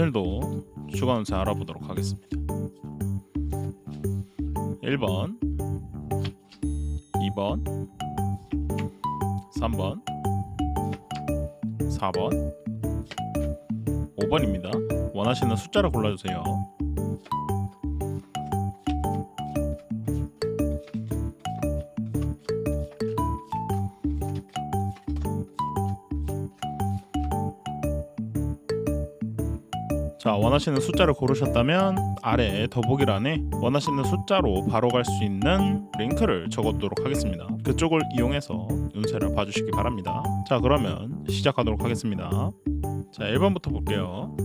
오늘도 주간 운세 알아보도록 하겠습니다. 1번, 2번, 3번, 4번, 5번입니다. 원하시는 숫자를 골라주세요. 자 원하시는 숫자를 고르셨다면 아래 더보기란에 원하시는 숫자로 바로 갈 수 있는 링크를 적어두도록 하겠습니다. 그쪽을 이용해서 운세를 봐주시기 바랍니다. 자 그러면 시작하도록 하겠습니다. 자 1번부터 볼게요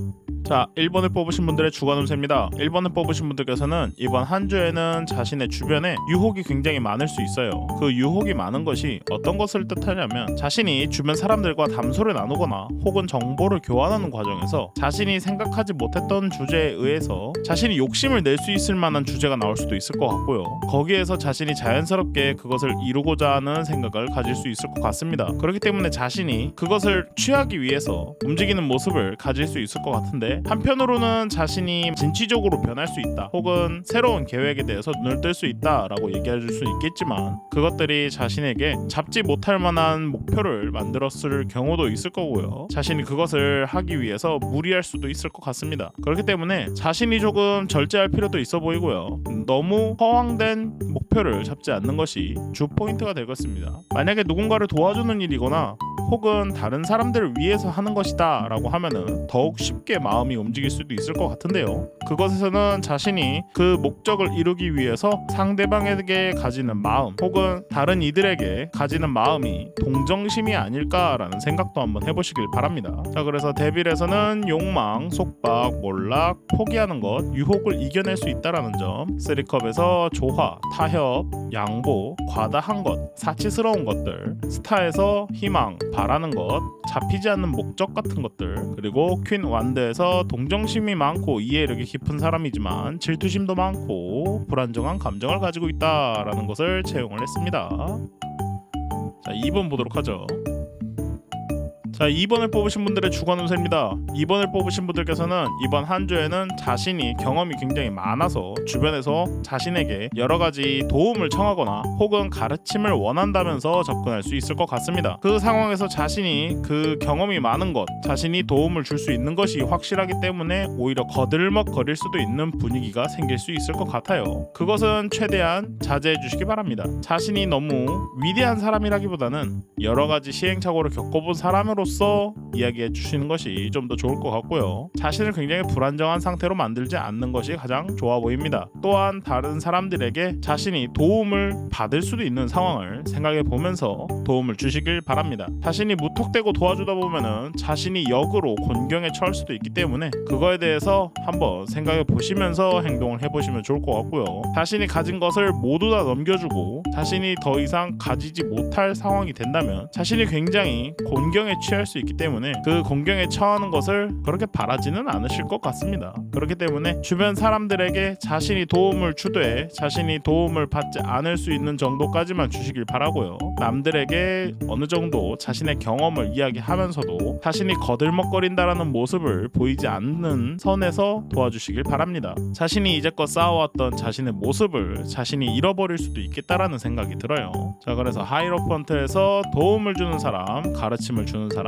자 1번을 뽑으신 분들의 주간 운세입니다. 1번을 뽑으신 분들께서는 이번 한 주에는 자신의 주변에 유혹이 굉장히 많을 수 있어요. 그 유혹이 많은 것이 어떤 것을 뜻하냐면 자신이 주변 사람들과 담소를 나누거나 혹은 정보를 교환하는 과정에서 자신이 생각하지 못했던 주제에 의해서 자신이 욕심을 낼 수 있을 만한 주제가 나올 수도 있을 것 같고요. 거기에서 자신이 자연스럽게 그것을 이루고자 하는 생각을 가질 수 있을 것 같습니다. 그렇기 때문에 자신이 그것을 취하기 위해서 움직이는 모습을 가질 수 있을 것 같은데 한편으로는 자신이 진취적으로 변할 수 있다 혹은 새로운 계획에 대해서 눈을 뜰 수 있다라고 얘기해 줄 수 있겠지만 그것들이 자신에게 잡지 못할 만한 목표를 만들었을 경우도 있을 거고요. 자신이 그것을 하기 위해서 무리할 수도 있을 것 같습니다. 그렇기 때문에 자신이 조금 절제할 필요도 있어 보이고요. 너무 허황된 목 표를 잡지 않는 것이 주 포인트가 될 것입니다. 만약에 누군가를 도와주는 일이거나 혹은 다른 사람들을 위해서 하는 것이다 라고 하면은 더욱 쉽게 마음이 움직일 수도 있을 것 같은데요. 그것에서는 자신이 그 목적을 이루기 위해서 상대방에게 가지는 마음 혹은 다른 이들에게 가지는 마음이 동정심이 아닐까라는 생각도 한번 해보시길 바랍니다. 자 그래서 데빌에서는 욕망, 속박, 몰락, 포기하는 것, 유혹을 이겨낼 수 있다라는 점. 쓰리컵에서 조화, 타협, 양보, 과다한 것, 사치스러운 것들 스타에서 희망, 바라는 것, 잡히지 않는 목적 같은 것들, 그리고 퀸 완드에서 동정심이 많고 이해력이 깊은 사람이지만 질투심도 많고 불안정한 감정을 가지고 있다라는 것을 채용을 했습니다. 자, 2번 보도록 하죠. 자, 2번을 뽑으신 분들의 주간 운세입니다. 2번을 뽑으신 분들께서는 이번 한 주에는 자신이 경험이 굉장히 많아서 주변에서 자신에게 여러 가지 도움을 청하거나 혹은 가르침을 원한다면서 접근할 수 있을 것 같습니다. 그 상황에서 자신이 그 경험이 많은 것, 자신이 도움을 줄 수 있는 것이 확실하기 때문에 오히려 거들먹거릴 수도 있는 분위기가 생길 수 있을 것 같아요. 그것은 최대한 자제해 주시기 바랍니다. 자신이 너무 위대한 사람이라기보다는 여러 가지 시행착오를 겪어본 사람으로 으로써 이야기해 주시는 것이 좀 더 좋을 것 같고요. 자신을 굉장히 불안정한 상태로 만들지 않는 것이 가장 좋아 보입니다. 또한 다른 사람들에게 자신이 도움을 받을 수도 있는 상황을 생각해 보면서 도움을 주시길 바랍니다. 자신이 무턱대고 도와주다 보면은 자신이 역으로 곤경에 처할 수도 있기 때문에 그거에 대해서 한번 생각해 보시면서 행동을 해보시면 좋을 것 같고요. 자신이 가진 것을 모두 다 넘겨주고 자신이 더 이상 가지지 못할 상황이 된다면 자신이 굉장히 곤경에 취할 수 있기 때문에 그 공경에 처하는 것을 그렇게 바라지는 않으실 것 같습니다. 그렇기 때문에 주변 사람들에게 자신이 도움을 주되 자신이 도움을 받지 않을 수 있는 정도까지만 주시길 바라고요. 남들에게 어느 정도 자신의 경험을 이야기하면서도 자신이 거들먹거린다라는 모습을 보이지 않는 선에서 도와주시길 바랍니다. 자신이 이제껏 쌓아왔던 자신의 모습을 자신이 잃어버릴 수도 있겠다라는 생각이 들어요. 자 그래서 하이로펀트에서 도움을 주는 사람, 가르침을 주는 사람,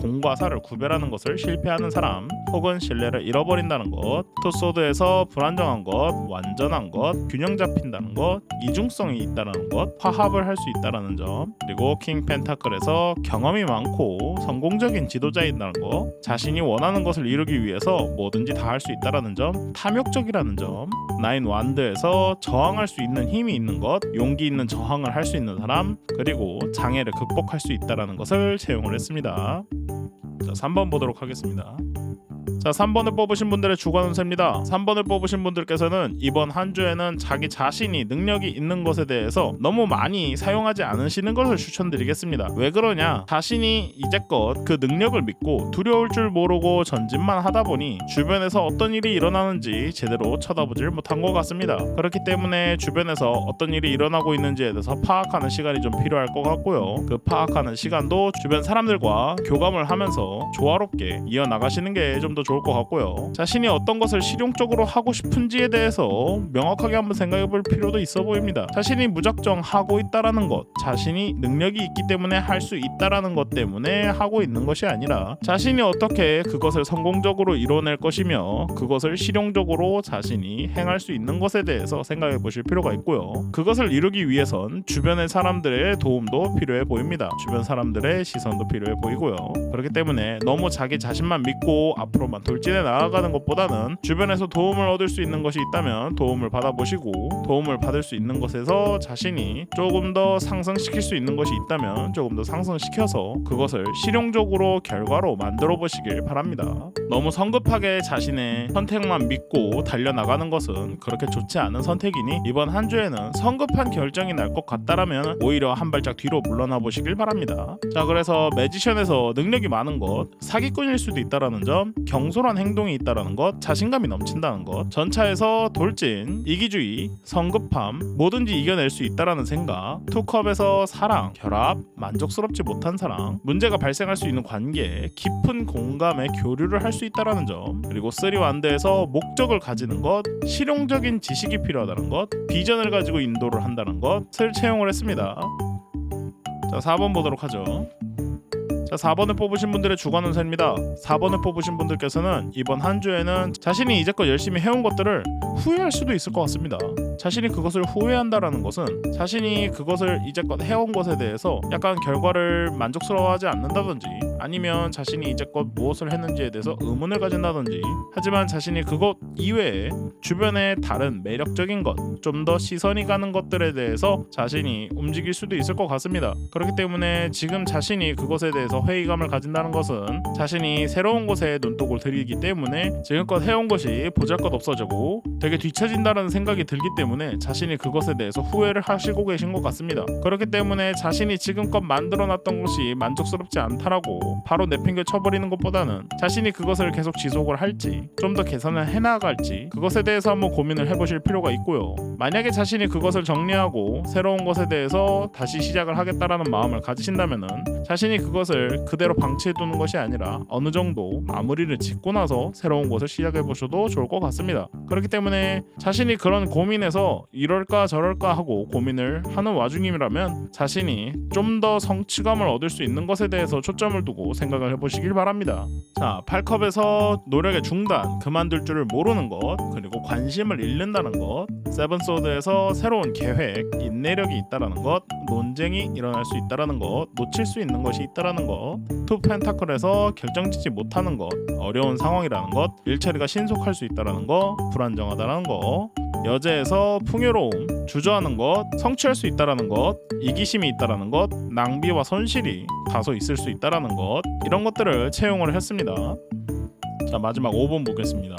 공과 사를 구별하는 것을 실패하는 사람, 혹은 신뢰를 잃어버린다는 것, 투소드에서 불안정한 것, 완전한 것, 균형 잡힌다는 것, 이중성이 있다는 것, 화합을 할 수 있다는 점, 그리고 킹 펜타클에서 경험이 많고 성공적인 지도자이다는 것, 자신이 원하는 것을 이루기 위해서 뭐든지 다 할 수 있다는 점, 탐욕적이라는 점, 나인 완드에서 저항할 수 있는 힘이 있는 것, 용기 있는 저항을 할 수 있는 사람, 그리고 장애를 극복할 수 있다는 것을 채용을 했습니다. 자, 3번 보도록 하겠습니다. 자, 3번을 뽑으신 분들의 주관 운세입니다. 3번을 뽑으신 분들께서는 이번 한 주에는 자기 자신이 능력이 있는 것에 대해서 너무 많이 사용하지 않으시는 것을 추천드리겠습니다. 왜 그러냐? 자신이 이제껏 그 능력을 믿고 두려울 줄 모르고 전진만 하다 보니 주변에서 어떤 일이 일어나는지 제대로 쳐다보질 못한 것 같습니다. 그렇기 때문에 주변에서 어떤 일이 일어나고 있는지에 대해서 파악하는 시간이 좀 필요할 것 같고요. 그 파악하는 시간도 주변 사람들과 교감을 하면서 조화롭게 이어나가시는 게좀 좀더 좋을 것 같고요. 자신이 어떤 것을 실용적으로 하고 싶은지에 대해서 명확하게 한번 생각해 볼 필요도 있어 보입니다. 자신이 무작정 하고 있다라는 것, 자신이 능력이 있기 때문에 할 수 있다라는 것 때문에 하고 있는 것이 아니라 자신이 어떻게 그것을 성공적으로 이뤄낼 것이며 그것을 실용적으로 자신이 행할 수 있는 것에 대해서 생각해 보실 필요가 있고요. 그것을 이루기 위해선 주변의 사람들의 도움도 필요해 보입니다. 주변 사람들의 시선도 필요해 보이고요. 그렇기 때문에 너무 자기 자신만 믿고 앞으로 만 돌진해 나아가는 것보다는 주변에서 도움을 얻을 수 있는 것이 있다면 도움을 받아보시고 도움을 받을 수 있는 것에서 자신이 조금 더 상승시킬 수 있는 것이 있다면 조금 더 상승시켜서 그것을 실용적으로 결과로 만들어 보시길 바랍니다. 너무 성급하게 자신의 선택만 믿고 달려나가는 것은 그렇게 좋지 않은 선택이니 이번 한 주에는 성급한 결정이 날 것 같다라면 오히려 한 발짝 뒤로 물러나 보시길 바랍니다. 자 그래서 매지션에서 능력이 많은 것, 사기꾼일 수도 있다라는 점, 경솔한 행동이 있다라는 것, 자신감이 넘친다는 것, 전차에서 돌진, 이기주의, 성급함, 뭐든지 이겨낼 수 있다라는 생각, 투컵에서 사랑, 결합, 만족스럽지 못한 사랑, 문제가 발생할 수 있는 관계, 깊은 공감의 교류를 할 수 있다라는 점, 그리고 쓰리 완드에서 목적을 가지는 것, 실용적인 지식이 필요하다는 것, 비전을 가지고 인도를 한다는 것을 채용을 했습니다. 자, 4번 보도록 하죠. 자, 4번을 뽑으신 분들의 주관 운세입니다. 4번을 뽑으신 분들께서는 이번 한 주에는 자신이 이제껏 열심히 해온 것들을 후회할 수도 있을 것 같습니다. 자신이 그것을 후회한다라는 것은 자신이 그것을 이제껏 해온 것에 대해서 약간 결과를 만족스러워하지 않는다든지 아니면 자신이 이제껏 무엇을 했는지에 대해서 의문을 가진다든지 하지만 자신이 그것 이외에 주변의 다른 매력적인 것, 좀 더 시선이 가는 것들에 대해서 자신이 움직일 수도 있을 것 같습니다. 그렇기 때문에 지금 자신이 그것에 대해서 회의감을 가진다는 것은 자신이 새로운 곳에 눈독을 들이기 때문에 지금껏 해온 것이 보잘것 없어지고 되게 뒤처진다는 생각이 들기 때문에 자신이 그것에 대해서 후회를 하시고 계신 것 같습니다. 그렇기 때문에 자신이 지금껏 만들어놨던 것이 만족스럽지 않다라고 바로 내팽겨 쳐버리는 것보다는 자신이 그것을 계속 지속을 할지 좀 더 개선을 해나갈지 그것에 대해서 한번 고민을 해보실 필요가 있고요. 만약에 자신이 그것을 정리하고 새로운 것에 대해서 다시 시작을 하겠다라는 마음을 가지신다면은 자신이 그것을 그대로 방치해두는 것이 아니라 어느 정도 마무리를 짓고 나서 새로운 것을 시작해 보셔도 좋을 것 같습니다. 그렇기 때문에 자신이 그런 고민에서 이럴까 저럴까 하고 고민을 하는 와중이라면 자신이 좀 더 성취감을 얻을 수 있는 것에 대해서 초점을 두고 생각을 해보시길 바랍니다. 자, 8컵에서 노력의 중단, 그만둘 줄을 모르는 것, 그리고 관심을 잃는다는 것, 세븐소드에서 새로운 계획, 인내력이 있다라는 것, 논쟁이 일어날 수 있다라는 것, 놓칠 수 있는 것이 있다라는 것, 투 펜타클에서 결정짓지 못하는 것, 어려운 상황이라는 것, 일처리가 신속할 수 있다라는 것, 불안정하다 라는 것, 여제에서 풍요로움, 주저하는 것, 성취할 수 있다라는 것, 이기심이 있다라는 것, 낭비와 손실이 다소 있을 수 있다라는 것, 이런 것들을 채용을 했습니다. 자 마지막 5번 보겠습니다.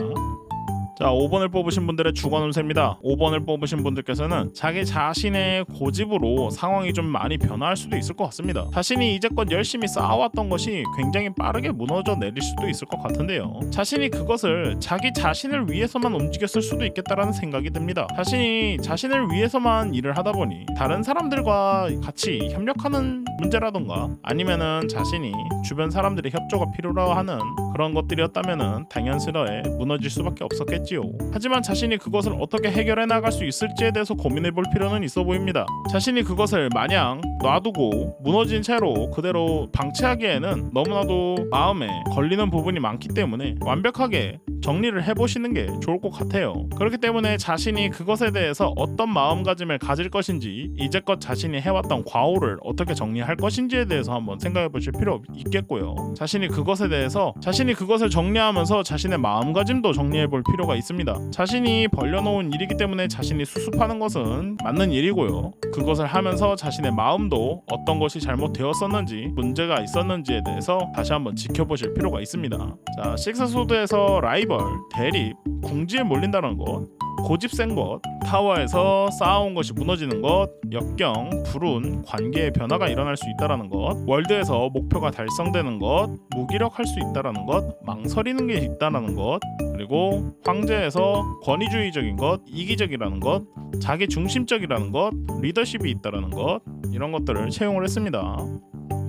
자 5번을 뽑으신 분들의 주관 운세입니다. 5번을 뽑으신 분들께서는 자기 자신의 고집으로 상황이 좀 많이 변화할 수도 있을 것 같습니다. 자신이 이제껏 열심히 쌓아왔던 것이 굉장히 빠르게 무너져 내릴 수도 있을 것 같은데요. 자신이 그것을 자기 자신을 위해서만 움직였을 수도 있겠다라는 생각이 듭니다. 자신이 자신을 위해서만 일을 하다 보니 다른 사람들과 같이 협력하는 문제라던가 아니면은 자신이 주변 사람들의 협조가 필요로 하는 그런 것들이었다면은 당연스레 무너질 수밖에 없었겠 지요. 하지만 자신이 그것을 어떻게 해결해 나갈 수 있을지에 대해서 고민해 볼 필요는 있어 보입니다. 자신이 그것을 마냥 놔두고 무너진 채로 그대로 방치하기에는 너무나도 마음에 걸리는 부분이 많기 때문에 완벽하게 정리를 해보시는 게 좋을 것 같아요. 그렇기 때문에 자신이 그것에 대해서 어떤 마음가짐을 가질 것인지 이제껏 자신이 해왔던 과오를 어떻게 정리할 것인지에 대해서 한번 생각해 보실 필요 있겠고요. 자신이 그것에 대해서 자신이 그것을 정리하면서 자신의 마음가짐도 정리해 볼 필요 가 있습니다. 자신이 벌려놓은 일이기 때문에 자신이 수습하는 것은 맞는 일이고요. 그것을 하면서 자신의 마음도 어떤 것이 잘못되었었는지 문제가 있었는지에 대해서 다시 한번 지켜보실 필요가 있습니다. 자, 식스소드에서 라이벌, 대립, 궁지에 몰린다는 것, 고집 센 것, 타워에서 쌓아온 것이 무너지는 것, 역경, 불운, 관계의 변화가 일어날 수 있다라는 것, 월드에서 목표가 달성되는 것, 무기력할 수 있다라는 것, 망설이는 게 있다라는 것, 그리고 황제에서 권위주의적인 것, 이기적이라는 것, 자기 중심적이라는 것, 리더십이 있다라는 것 이런 것들을 채용을 했습니다.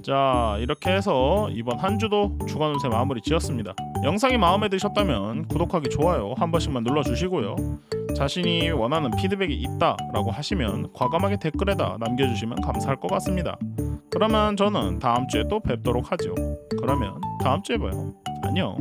자 이렇게 해서 이번 한 주도 주간 운세 마무리 지었습니다. 영상이 마음에 드셨다면 구독하기 좋아요 한 번씩만 눌러주시고요. 자신이 원하는 피드백이 있다라고 하시면 과감하게 댓글에다 남겨주시면 감사할 것 같습니다. 그러면 저는 다음 주에 또 뵙도록 하죠. 그러면 다음 주에 봐요. 안녕.